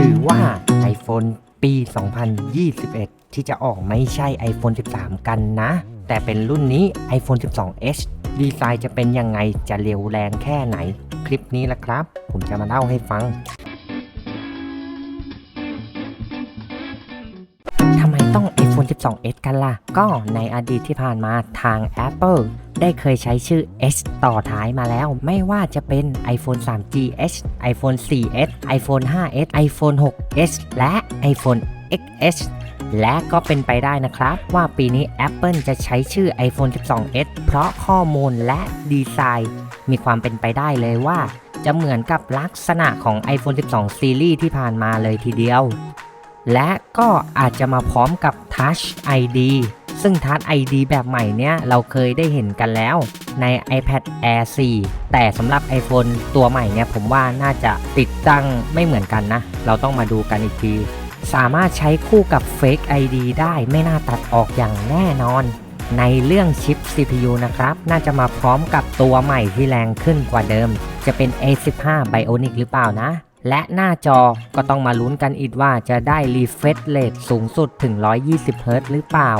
รือว่า iPhone ปี 2021 ที่จะออกไม่ใช่ iPhone 13 กันนะ แต่เป็นรุ่นนี้ iPhone 12s ดีไซน์จะเป็นยังไงจะเร็วแรงแค่ไหน คลิปนี้ละครับ ผมจะมาเล่าให้ฟัง ต้อง iPhone 12s กันล่ะ ก็ในอดีตที่ผ่านมาทาง Apple ได้เคยใช้ชื่อ S ต่อท้ายมาแล้ว ไม่ว่าจะเป็น iPhone 3GS iPhone 4s iPhone 5s iPhone 6s และ iPhone XS และก็เป็นไปได้นะครับ ว่าปีนี้ Apple จะใช้ชื่อ iPhone 12s เพราะข้อมูลและดีไซน์ มีความเป็นไปได้เลยว่า จะเหมือนกับลักษณะของ iPhone 12ซีรีส์ที่ผ่านมาเลยทีเดียว และก็อาจจะมาพร้อมกับ Touch ID ซึ่ง Touch ID แบบใหม่เนี้ยเราเคยได้เห็นกันแล้วใน iPad Air 4 แต่สำหรับ iPhone ตัวใหม่เนี่ยผมว่าน่าจะติดตั้งไม่เหมือนกันนะ เราต้องมาดูกันอีกที สามารถใช้คู่กับ Fake ID ได้ไม่น่าตัดออกอย่างแน่นอน ในเรื่องชิป CPU นะครับ น่าจะมาพร้อมกับตัวใหม่ที่แรงขึ้นกว่าเดิม จะเป็น A15 Bionic หรือเปล่านะ และหน้าจอก็ต้องมาลุ้นกันอีกว่าจะได้ refresh rate สูงสุดถึง 120 Hz หรือเปล่า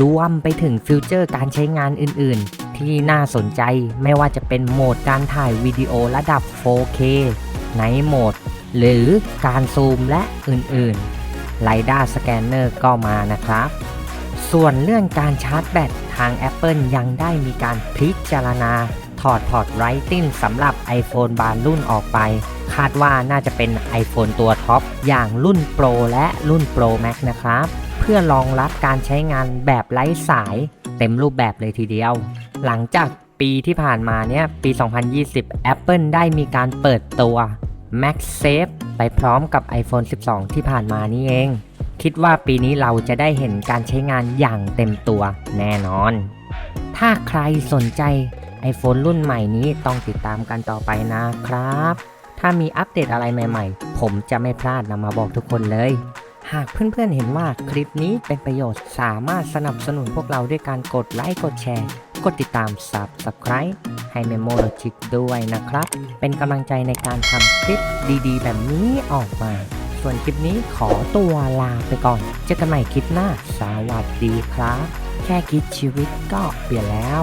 รวมไปถึงฟิวเจอร์การใช้งานอื่นๆ ที่น่าสนใจไม่ว่าจะเป็นโหมดการถ่ายวิดีโอระดับ 4K ในโหมด หรือการซูมและอื่นๆ l i d a r Scanner ก็มานะครับ ส่วนเรื่องการชาร์จแบตทาง Apple ยังได้มีการพิจารณา ถอดพอร์ต Writing สำหรับ iPhone บางรุ่นออกไป คาดว่าน่าจะเป็น iPhone ตัวท็อป อย่างรุ่น Pro และรุ่น Pro Max นะครับ เพื่อรองรับการใช้งานแบบไร้สาย เต็มรูปแบบเลยทีเดียว หลังจากปีที่ผ่านมาเนี่ย ปี 2020 Apple ได้มีการเปิดตัว MagSafe ไปพร้อมกับ iPhone 12 ที่ผ่านมานี่เอง คิดว่าปีนี้เราจะได้เห็นการใช้งานอย่างเต็มตัวแน่นอน ถ้าใครสนใจ iPhone รุ่นใหม่นี้ต้องติดตามกันต่อไปนะครับ ถ้ามีอัปเดตอะไรใหม่ๆ ผมจะไม่พลาดนำมาบอกทุกคนเลย หากเพื่อนๆเห็นว่าคลิปนี้เป็นประโยชน์สามารถสนับสนุนพวกเราด้วยการกดไลค์กดแชร์ กดติดตาม Subscribe ให้ Memo Logic ด้วยนะครับ เป็นกำลังใจในการทำคลิปดีๆ แบบนี้ออกมา ส่วนคลิปนี้ขอตัวลาไปก่อน เจอกันใหม่คลิปหน้า สวัสดีครับ แค่คิดชีวิตก็เปลี่ยนแล้ว